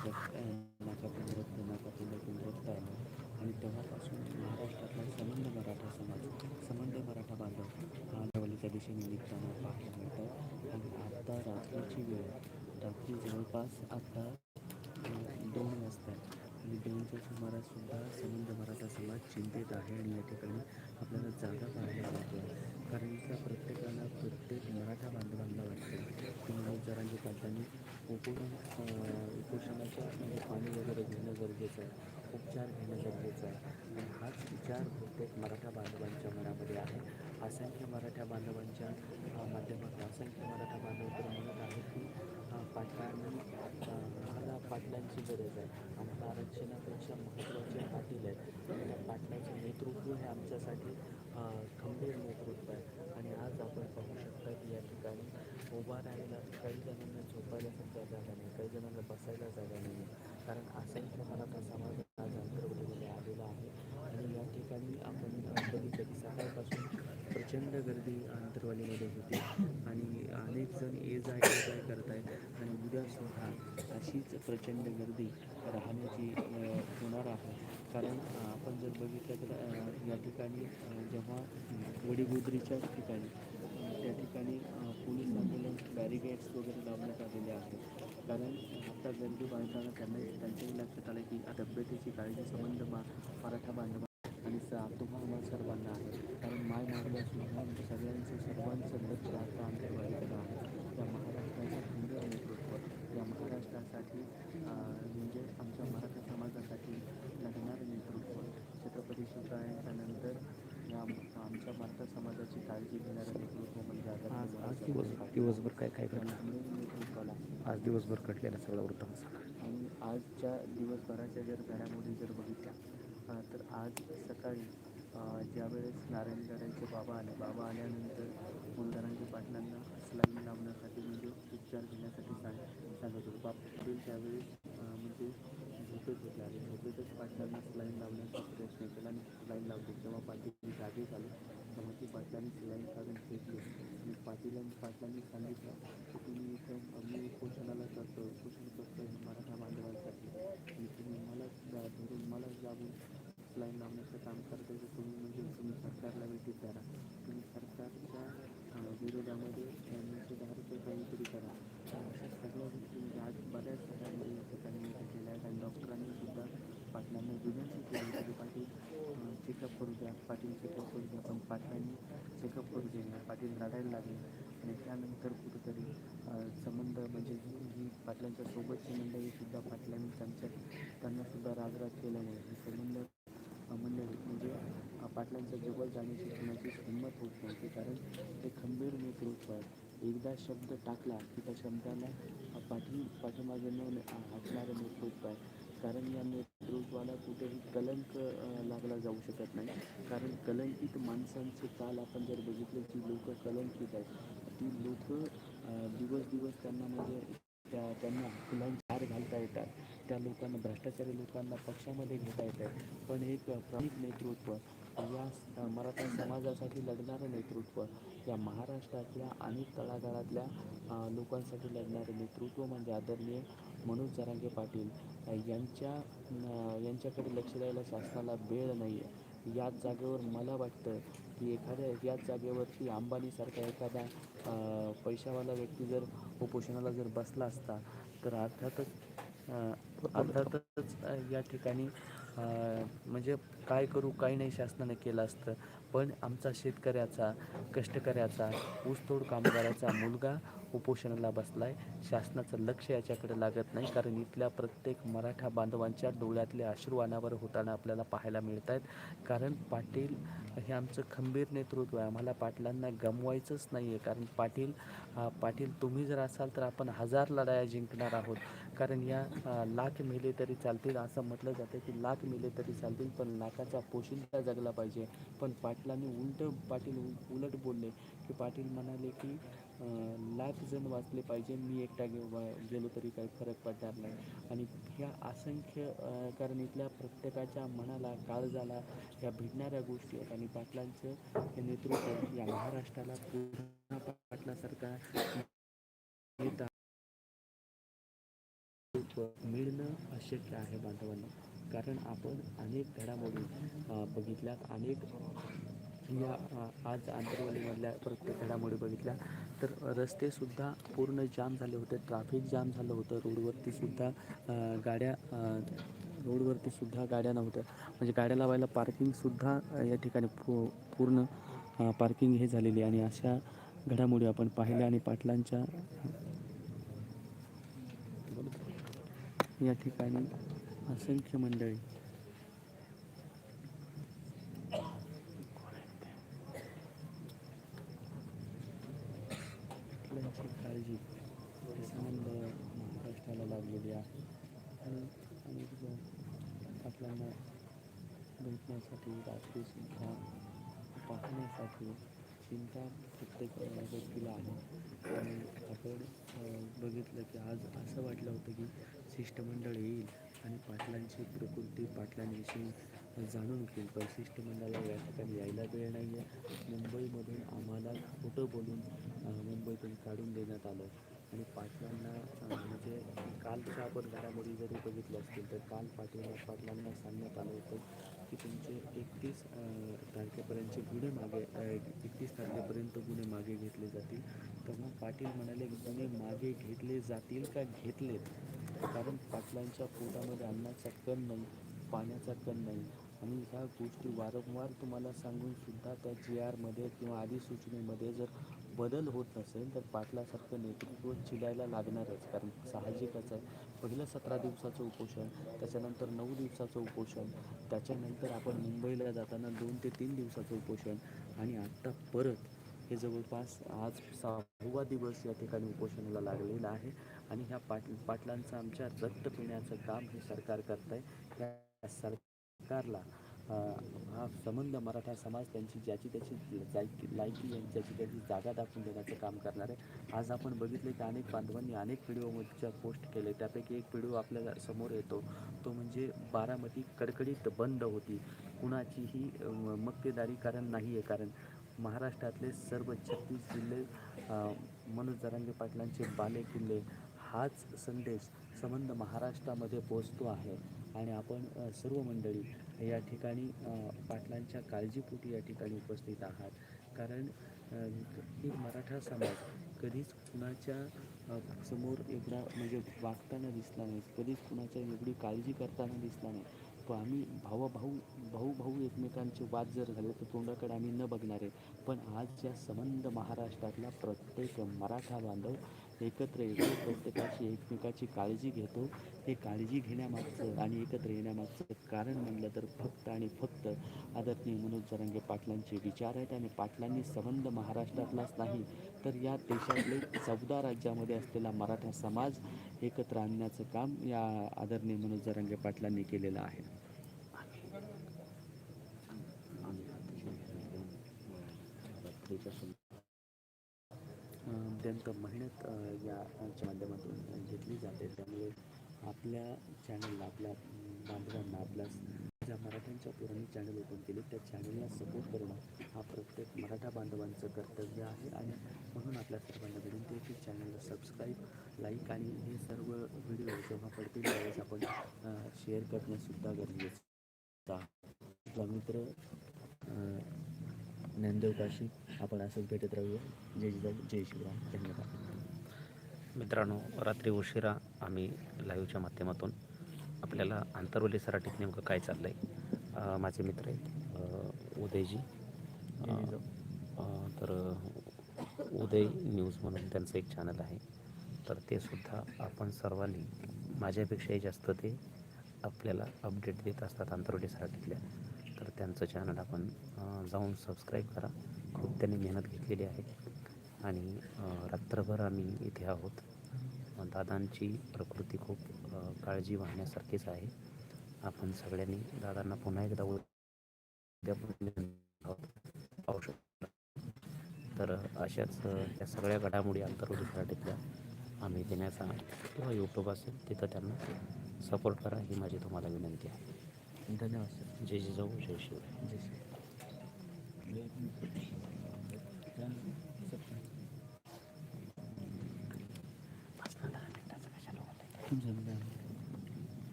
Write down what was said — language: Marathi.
नाकापूर नाकापूरतून रक्त आलं आणि तेव्हापासून महाराष्ट्रातला संबंध मराठा समाज संबंध मराठा बांधव हा नवलीच्या दिशेने निघताना पाहायला मिळतं आणि आत्ता रात्रीची वेळ रात्री जवळपास आत्ता दोन वाजतात आणि दोनच्या सुमाराससुद्धा संबंध मराठा समाज चिंतेत आहे. आणि या ठिकाणी आपल्याला जागा पाहायला मिळते. कारण इथल्या प्रत्येकाला प्रत्येक मराठा बांधवांना वाटते. की मनोज जरांगे उपोषण उपोषणाच्या म्हणजे पाणी वगैरे घेणं गरजेचं आहे. उपचार घेणं गरजेचं आहे. आणि हाच विचार प्रत्येक मराठा बांधवांच्या मनामध्ये आहे. असंख्य मराठा बांधवांच्या माध्यमातून असंख्य मराठा बांधव तर म्हणत आहेत की पाटलांना आम्हाला पाटलांची गरज आहे. आम्हाला आरक्षणापेक्षा महत्त्वाचे पाटील आहेत. त्या पाटलाचं नेतृत्व हे आमच्यासाठी खंबीर नेतृत्व आहे. आणि आज आपण पाहू शकता की या ठिकाणी उभा राहायला काही जणांना झोपायला सुद्धा जागा नाही काही जणांना बसायला जागा नाही. कारण असंख्य मराठा समाज आज अंतर्गतमध्ये आलेला आहे आणि या ठिकाणी आपण कधी कधी सकाळपासून प्रचंड गर्दी अंतरवालीमध्ये होती. आणि अनेक जण ये जाय ये जा करत आहेत आणि उद्या सुद्धा अशीच प्रचंड गर्दी राहण्याची होणार आहे. कारण आपण जर बघितलं तर या ठिकाणी जेव्हा वडीगुद्रीच्या ठिकाणी त्या ठिकाणी पोलीस आंदोलन बॅरिगेड्स वगैरे लावण्यात आलेले आहेत. कारण आता गर्दी बांधताना त्यांना त्यांच्याही लक्षात आलं की तब्येतीची काळजी संबंध मा मराठा बांधव आणि सा सर्वांना आहे. कारण माय मारल्या सुद्धा सगळ्यांचं सर्वांचं लक्ष आता आमच्या आहे. त्या महाराष्ट्राचं खंबीर नेतृत्व या महाराष्ट्रासाठी म्हणजे आमच्या मराठा समाजासाठी लढणारं नेतृत्व छत्रपती शिवरायांच्या नंतर या आमच्या मराठा समाजाची काळजी घेणारं नेतृत्व म्हणजे आता आज आज दिवस दिवसभर काय काय घडलं? नेतृत्वाला आज दिवसभर घडलेला सगळा वृत्तांत आणि आजच्या दिवसभराच्या जर घडामोडी जर बघितल्या तर आज सकाळी ज्यावेळेस नारायणगडांचे बाबा आले बाबा आल्यानंतर मुलधरांच्या पाटलांना सलाईन लावण्यासाठी म्हणजे उपचार घेण्यासाठी सांग सांगत होते. बापतील त्यावेळेस म्हणजे झोपेत होते. आले झोपेतच पाटलांना सलाईन लावण्याचा प्रयत्न केला आणि सलाईन लावली तेव्हा पाटील जागे झाले तेव्हा ती पाटलांनी स्लाईन काढून घेतली. आणि पाटीलांनी पाटलांनी सांगितलं की तुम्ही इथं मी उपोषणाला करतो उपोषण करतो मराठा बांधवांसाठी. आणि तुम्ही मला धरून मला जाऊन लाईन लावण्याचं काम करता येतं तुम्ही सरकारला भेटीत करा. तुम्ही सरकारच्या विरोधामध्ये अं, काहीतरी करा. अशा सगळ्या गोष्टी आज बऱ्याच ठिकाणी या ठिकाणी केल्या आहेत आणि डॉक्टरांनी सुद्धा पाटलांना विनंती केली तरी पाटील चेकअप करू द्या. पाटील चेकअप करू द्या. पण पाटलांनी चेकअप करू दिले पाटील रडायला लागले. आणि त्यानंतर कुठेतरी संबंध म्हणजे ही पाटलांच्या पाटलांच्या सोबतची मंडळी सुद्धा पाटलांनी त्यांच्या त्यांना सुद्धा राजराज केला नाही. संबंध अं, मंडळी म्हणजे अं, पाटलांच्या जवळ जाण्याची कुणाची हिंमत होत नव्हती कारण ते खंबीर नेतृत्व आहे एकदा शब्द टाकला की त्या शब्दाला पाठी पाठीमागे न हटणारं नेतृत्व आहे. कारण या नेतृत्वाला कुठेही कलंक लागला जाऊ शकत नाही. कारण कलंकित माणसांचे काल आपण जर बघितलं की लोक कलंकित आहेत. ती लोक दिवस दिवस त्यांना म्हणजे त्या त्यांना फुलांचे हार घालता येतात. त्या लोकांना भ्रष्टाचारी लोकांना पक्षामध्ये घेता येतात पण एक प्रमुख नेतृत्व या मराठा समाजासाठी लढणारं नेतृत्व. या महाराष्ट्रातल्या अनेक तळागाळातल्या लोकांसाठी लढणारं नेतृत्व म्हणजे आदरणीय मनोज जरांगे पाटील. यांच्या यांच्याकडे लक्ष द्यायला शासनाला वेळ नाही आहे याच जागेवर मला वाटतं की एखाद्या याच जागेवरती अंबानीसारखा एखादा पैशावाला व्यक्ती जर उपोषणाला जर बसला असता तर अर्थातच अर्थातच या ठिकाणी म्हणजे काय करू काय नाही शासनाने केलं असतं. पण आमचा शेतकऱ्याचा कष्टकऱ्याचा ऊसतोड कामगाराचा मुलगा उपोषणाला बसलाय. शासनाचं लक्ष याच्याकडे लागत नाही कारण इथल्या प्रत्येक मराठा बांधवांच्या डोळ्यातले अश्रू अनावर होताना आपल्याला पाहायला मिळत आहेत कारण पाटील हे आमचं खंबीर नेतृत्व आहे. आम्हाला पाटलांना गमवायचंच नाही आहे कारण पाटील पाटील तुम्ही जर असाल तर आपण हजार लढाया जिंकणार आहोत. कारण या लाख मेले तरी चालतील असं म्हटलं जातं की लाख मेले तरी चालतील पण लाखाचा पोशिंदा जगला पाहिजे. पण पाटलांनी उलट पाटील उलट बोलले की पाटील म्हणाले की लाख जण वाचले पाहिजे मी एकटा गे वा- गेलो तरी काही फरक पडणार नाही. आणि ह्या असंख्य कारण इथल्या प्रत्येकाच्या मनाला काळजाला ह्या भिडणाऱ्या गोष्टी आहेत. आणि पाटलांचं हे नेतृत्व या महाराष्ट्राला पूर्ण पाटलासारखा नेता मिळणं अशक्य आहे बांधवांना. कारण आपण अनेक घडामोडी बघितल्या बघितल्यात. अनेक या आज आंतरवलीमधल्या प्रत्येक घडामोडी बघितल्या. तर रस्तेसुद्धा पूर्ण जाम झाले होते. ट्रॅफिक जाम झालं होतं. रोडवरतीसुद्धा गाड्या रोडवरतीसुद्धा गाड्या नव्हत्या. म्हणजे गाड्या लावायला पार्किंगसुद्धा या ठिकाणी पू पूर्ण पार्किंग हे झालेली आणि अशा घडामोडी आपण पाहिल्या आणि पाटलांच्या या ठिकाणी असंख्य मंडळी. काळजी संबंध महाराष्ट्राला लागलेली आहे. आणि अनेक जण पाटलांना भेटण्यासाठी रात्रीसुद्धा पाहण्यासाठी चिंता प्रत्येक व्यक्तीला आहे. आणि आपण बघितलं की आज असं वाटलं होतं की शिष्टमंडळ येईल आणि पाटलांची प्रकृती पाटलांविषयी जाणून घेईल. पण शिष्टमंडळाला या ठिकाणी यायला वेळ नाही आहे मुंबईमधून आम्हाला खोटं बोलून मुंबईतून काढून देण्यात आलं. आणि पाटलांना म्हणजे कालच्या आपण घडामोडी जरी बघितल्या असतील तर काल पाटील पाटलांना सांगण्यात आलं होतं की तुमचे एकतीस तारखेपर्यंतचे गुन्हे मागे एकतीस तारखेपर्यंत गुन्हे मागे घेतले जातील. तेव्हा पाटील म्हणाले गुन्हे मागे घेतले जातील का घेतलेत? कारण पाटलांच्या पोटामध्ये अन्नाचा कण नाही पाण्याचा कण नाही. आणि ह्या गोष्टी वारंवार तुम्हाला सांगून सुद्धा त्या जी आरमध्ये किंवा अधिसूचनेमध्ये जर बदल होत नसेल तर पाटलासारखं नेतृत्व चिडायला लागणारच. कारण साहजिकच आहे. पहिलं सतरा दिवसाचं उपोषण त्याच्यानंतर नऊ दिवसाचं उपोषण त्याच्यानंतर आपण मुंबईला जाताना दोन ते तीन दिवसाचं उपोषण आणि आत्ता परत हे जवळपास आज सहावा दिवस या ठिकाणी उपोषणाला लागलेलं आहे आणि ह्या पाट पाटलांचं आमच्या रक्त पिण्याचं काम हे सरकार करत आहे या सरकारला हा संबंध मराठा समाज त्यांची ज्याची त्याची लायकी लायकी आणि ज्याची त्याची जागा दाखवून देण्याचं काम करणार. आहे आज आपण बघितले की अनेक बांधवांनी अनेक व्हिडिओमध्ये पोस्ट केले त्यापैकी एक व्हिडिओ आपल्यासमोर येतो. तो म्हणजे बारामती कडकडीत बंद होती. कुणाचीही मक्तेदारी कारण नाही आहे कारण महाराष्ट्रातले सर्व छत्तीस जिल्हे मनोज जरांगे पाटलांचे बाले किल्ले हाच संदेश संबंध महाराष्ट्रामध्ये पोचतो आहे. आणि आपण सर्व मंडळी या ठिकाणी पाटलांच्या काळजीपोटी या ठिकाणी उपस्थित आहात. कारण ही मराठा समाज कधीच कुणाच्या समोर एवढा म्हणजे वागताना दिसला नाही. कधीच कुणाच्या एवढी काळजी करताना दिसला नाही. तो आम्ही भावाभाऊ भाऊ भाऊ एकमेकांचे वाद जर झाले तर तोंडाकडे आम्ही न बघणार. आहे पण आज या संबंध महाराष्ट्रातला प्रत्येक मराठा बांधव एकत्र येतो प्रत्येकाची एकमेकाची काळजी घेतो. हे काळजी घेण्यामागचं आणि एकत्र येण्यामागचं कारण म्हणलं तर फक्त आणि फक्त आदरणीय मनोज जरांगे पाटलांचे विचार आहेत आणि पाटलांनी संबंध महाराष्ट्रातलाच नाही तर या देशातले चौदा राज्यामध्ये असलेला मराठा समाज एकत्र आणण्याचं काम या आदरणीय मनोज जरांगे पाटलांनी केलेलं आहे. अत्यंत याच्या माध्यमातून घेतली जाते. त्यामुळे आपल्या चॅनलला आपल्या बांधवांना आपल्या ज्या मराठ्यांच्या पोरांनी चॅनल ओपन केले त्या चॅनलला सपोर्ट करणं हा प्रत्येक मराठा बांधवांचं कर्तव्य आहे. आणि म्हणून आपल्या सर्वांना विनंती आहे की चॅनलला सबस्क्राईब लाईक आणि हे सर्व व्हिडिओ जेव्हा पडतील त्यावेळेस आपण शेअर करणंसुद्धा गरजेचं आपला मित्र अं, ज्ञानदेव काशी आपण असंच भेटत राहूया. जय जिजाऊ जय शिवराम धन्यवाद. मित्रांनो रात्री उशिरा आम्ही लाईव्हच्या माध्यमातून आपल्याला आंतरवली सराटीत नेमकं काय चाललं आहे माझे मित्र आहेत उदयजी. तर उदय न्यूज म्हणून त्यांचं एक चॅनल आहे. तर ते सुद्धा आपण सर्वांनी माझ्यापेक्षाही जास्त ते आपल्याला अपडेट देत असतात आंतरवली सराटीतल्या. तर त्यांचं चॅनल आपण जाऊन सबस्क्राईब करा. खूप त्यांनी मेहनत घेतलेली आहे. आणि रात्रभर आम्ही इथे आहोत. दादांची प्रकृती खूप काळजी वाहण्यासारखीच आहे. आपण सगळ्यांनी दादांना पुन्हा एकदा पाहू शकतो. तर अशाच या सगळ्या घडामोडी आंतरवलीसाठीतल्या आम्ही देण्याचा किंवा यूट्यूब असेल तिथं त्यांना सपोर्ट करा ही माझी तुम्हाला विनंती आहे. धन्यवाद सर. जय जिजाऊ जय शिवराय. जय श्री